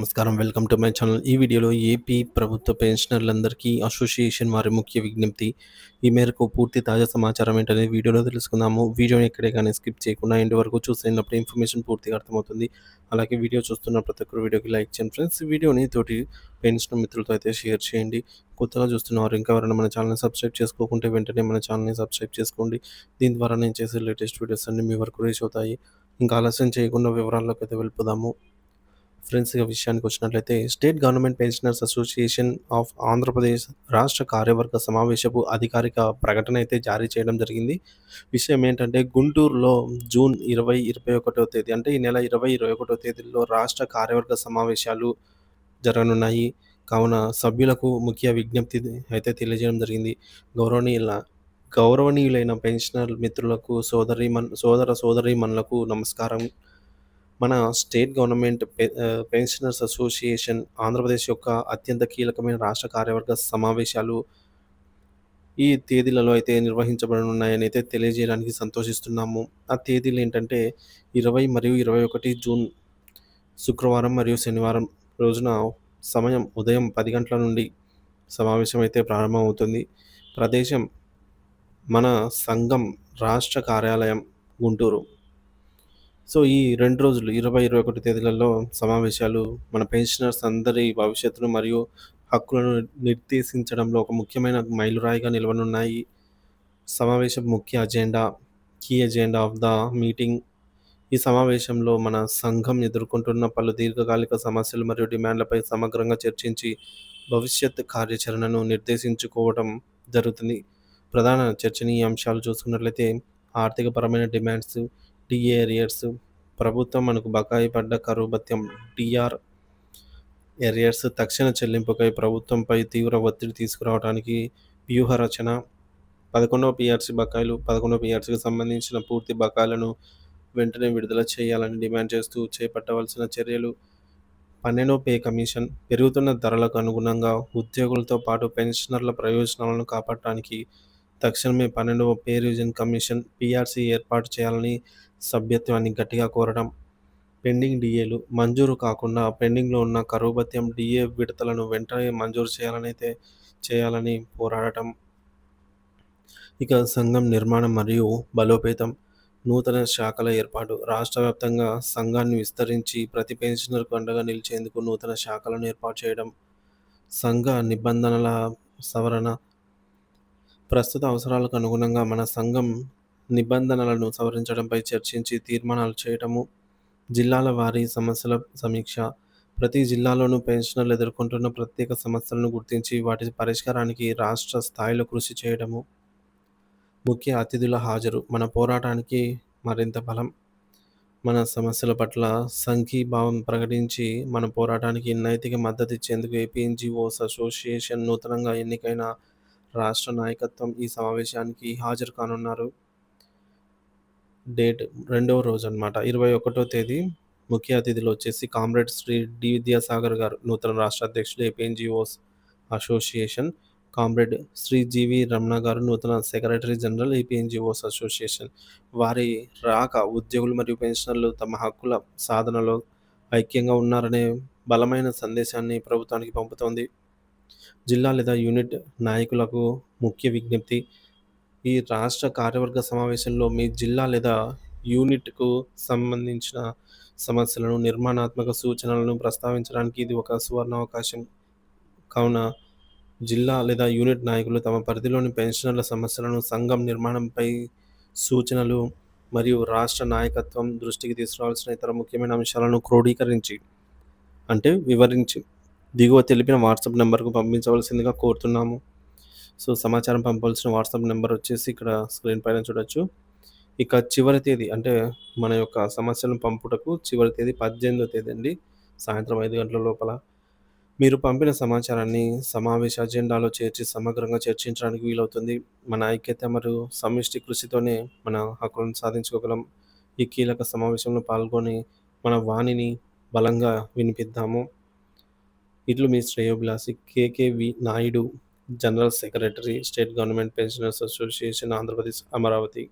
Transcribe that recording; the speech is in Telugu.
నమస్కారం. Welcome to my channel. ఈ వీడియోలో ఏపీ ప్రభుత్వ పెన్షనర్లందరికీ అసోసియేషన్ వారి ముఖ్య విజ్ఞప్తి. ఈ మేరకు పూర్తి తాజా సమాచారం ఏంటనే వీడియోలో తెలుసుకుందాము. వీడియోని ఎక్కడే కానీ స్కిప్ చేయకుండా ఇంటి వరకు చూసినప్పుడు ఇన్ఫర్మేషన్ పూర్తిగా అర్థమవుతుంది. అలాగే వీడియో చూస్తున్న ప్రతి ఒక్కరు వీడియోకి లైక్ చేయండి ఫ్రెండ్స్. వీడియోని తోటి పెన్షన్ మిత్రులతో అయితే షేర్ చేయండి. కొత్తగా చూస్తున్నవారు ఇంకా ఎవరైనా మన ఛానల్ని సబ్స్క్రైబ్ చేసుకోకుంటే వెంటనే మన ఛానల్ని సబ్స్క్రైబ్ చేసుకోండి. దీని ద్వారా నేను చేసే లేటెస్ట్ వీడియోస్ అన్ని మీ వరకు రీచ్ అవుతాయి. ఇంకా ఆలస్యం చేయకుండా వివరాల్లోకి అయితే వెళ్ళిపోదాము. ఫ్రెండ్స్ విషయానికి వచ్చినట్లయితే state government pensioners association of Andhra Pradesh రాష్ట్ర కార్యవర్గ సమావేశపు అధికారిక ప్రకటన అయితే జారీ చేయడం జరిగింది. విషయం ఏంటంటే గుంటూరులో జూన్ ఇరవై ఇరవై ఒకటో తేదీ అంటే ఈ నెల ఇరవై ఇరవై ఒకటో తేదీలో రాష్ట్ర కార్యవర్గ సమావేశాలు జరగనున్నాయి. కావున సభ్యులకు ముఖ్య విజ్ఞప్తి అయితే తెలియజేయడం జరిగింది. గౌరవనీయుల గౌరవనీయులైన పెన్షనర్ మిత్రులకు సోదరి మన్ సోదర సోదరీమణులకు నమస్కారం. మన state government pensioners association Andhra Pradesh యొక్క అత్యంత కీలకమైన రాష్ట్ర కార్యవర్గ సమావేశాలు ఈ తేదీలలో అయితే నిర్వహించబడనున్నాయని అయితే తెలియజేయడానికి సంతోషిస్తున్నాము. ఆ తేదీలు ఏంటంటే ఇరవై మరియు ఇరవై ఒకటి జూన్ శుక్రవారం మరియు శనివారం రోజున సమయం ఉదయం పది గంటల నుండి సమావేశం అయితే ప్రారంభమవుతుంది. ప్రదేశం మన సంఘం రాష్ట్ర కార్యాలయం గుంటూరు. సో ఈ రెండు రోజులు ఇరవై ఇరవై ఒకటి తేదీలలో సమావేశాలు మన పెన్షనర్స్ అందరి భవిష్యత్తును మరియు హక్కులను నిర్దేశించడంలో ఒక ముఖ్యమైన మైలురాయిగా నిలవనున్నాయి. సమావేశం ముఖ్య agenda key agenda of the meeting. ఈ సమావేశంలో మన సంఘం ఎదుర్కొంటున్న పలు దీర్ఘకాలిక సమస్యలు మరియు డిమాండ్లపై సమగ్రంగా చర్చించి భవిష్యత్ కార్యాచరణను నిర్దేశించుకోవడం జరుగుతుంది. ప్రధాన చర్చనీయ అంశాలు చూసుకున్నట్లయితే ఆర్థికపరమైన డిమాండ్స్ డిఏ ఏరియర్స్ ప్రభుత్వం మనకు బకాయి పడ్డ కరువు భత్యం డిఆర్ ఎరియర్స్ తక్షణ చెల్లింపుకై ప్రభుత్వంపై తీవ్ర ఒత్తిడి తీసుకురావడానికి వ్యూహ రచన. పదకొండవ పిఆర్సీ బకాయిలు పదకొండవ పిఆర్సీకి సంబంధించిన పూర్తి బకాయిలను వెంటనే విడుదల చేయాలని డిమాండ్ చేస్తూ చేపట్టవలసిన చర్యలు పన్నెండవ పే కమిషన్. పెరుగుతున్న ధరలకు అనుగుణంగా ఉద్యోగులతో పాటు పెన్షనర్ల ప్రయోజనాలను కాపాడటానికి తక్షణమే పన్నెండవ పే రివిజన్ కమిషన్ పిఆర్సీ ఏర్పాటు చేయాలని సభ్యత్వాన్ని గట్టిగా కోరడం పెండింగ్ డిఏలు మంజూరు కాకుండా పెండింగ్లో ఉన్న కరువుభత్యం డిఏ విడతలను వెంటనే మంజూరు చేయాలని అయితే చేయాలని పోరాడటం. ఇక సంఘం నిర్మాణం మరియు బలోపేతం నూతన శాఖల ఏర్పాటు రాష్ట్ర వ్యాప్తంగా సంఘాన్ని విస్తరించి ప్రతి పెన్షనర్కు అండగా నిలిచేందుకు నూతన శాఖలను ఏర్పాటు చేయడం సంఘ నిబంధనల సవరణ. ప్రస్తుత అవసరాలకు అనుగుణంగా మన సంఘం నిబంధనలను సవరించడంపై చర్చించి తీర్మానాలు చేయటము జిల్లాల వారీ సమస్యల సమీక్ష ప్రతి జిల్లాలోనూ పెన్షనర్లు ఎదుర్కొంటున్న ప్రత్యేక సమస్యలను గుర్తించి వాటి పరిష్కారానికి రాష్ట్ర స్థాయిలో కృషి చేయడము. ముఖ్య అతిథుల హాజరు మన పోరాటానికి మరింత బలం మన సమస్యల పట్ల సంఘీభావం ప్రకటించి మన పోరాటానికి నైతిక మద్దతు ఇచ్చేందుకు ఏపీఎన్జిఓస్ అసోసియేషన్ నూతనంగా ఎన్నికైన రాష్ట్ర నాయకత్వం ఈ సమావేశానికి హాజరు కానున్నారు. డేట్ రెండవ రోజు అనమాట ఇరవై ఒకటో తేదీ ముఖ్య అతిథులు వచ్చేసి కామ్రేడ్ శ్రీ డి విద్యాసాగర్ గారు నూతన రాష్ట్ర అధ్యక్షుడు APNGOs association comrade Shri G V Ramana గారు నూతన సెక్రటరీ జనరల్ ఏపీఎన్జిఓస్ అసోసియేషన్. వారి రాక ఉద్యోగులు మరియు పెన్షనర్లు తమ హక్కుల సాధనలో ఐక్యంగా ఉన్నారనే బలమైన సందేశాన్ని ప్రభుత్వానికి పంపుతోంది. జిల్లా లేదా యూనిట్ నాయకులకు ముఖ్య విజ్ఞప్తి ఈ రాష్ట్ర కార్యవర్గ సమావేశంలో మీ జిల్లా లేదా యూనిట్కు సంబంధించిన సమస్యలను నిర్మాణాత్మక సూచనలను ప్రస్తావించడానికి ఇది ఒక సువర్ణ అవకాశం కావున జిల్లా లేదా యూనిట్ నాయకులు తమ పరిధిలోని పెన్షనర్ల సమస్యలను సంఘం నిర్మాణంపై సూచనలు మరియు రాష్ట్ర నాయకత్వం దృష్టికి తీసుకురావాల్సిన ఇతర ముఖ్యమైన అంశాలను క్రోడీకరించి అంటే వివరించి దిగువ తెలిపిన వాట్సాప్ నెంబర్కు పంపించవలసిందిగా కోరుతున్నాము. సో సమాచారం పంపవలసిన వాట్సాప్ నెంబర్ వచ్చేసి ఇక్కడ స్క్రీన్ పైన చూడొచ్చు. ఇక చివరి తేదీ అంటే మన యొక్క సమస్యలను పంపుటకు చివరి తేదీ పద్దెనిమిదో తేదీ అండి. సాయంత్రం ఐదు గంటల లోపల మీరు పంపిన సమాచారాన్ని సమావేశ అజెండాలో చేర్చి సమగ్రంగా చర్చించడానికి వీలవుతుంది. మన ఐక్యత మరియు సమిష్టి కృషితోనే మన హక్కులను సాధించుకోగలం. ఈ కీలక సమావేశంలో పాల్గొని మన వాణిని బలంగా వినిపిద్దాము. ఇట్లు మీ శ్రేయోభిలాసి K K V Naidu. General secretary state government pensioners association Andhra Pradesh Amaravati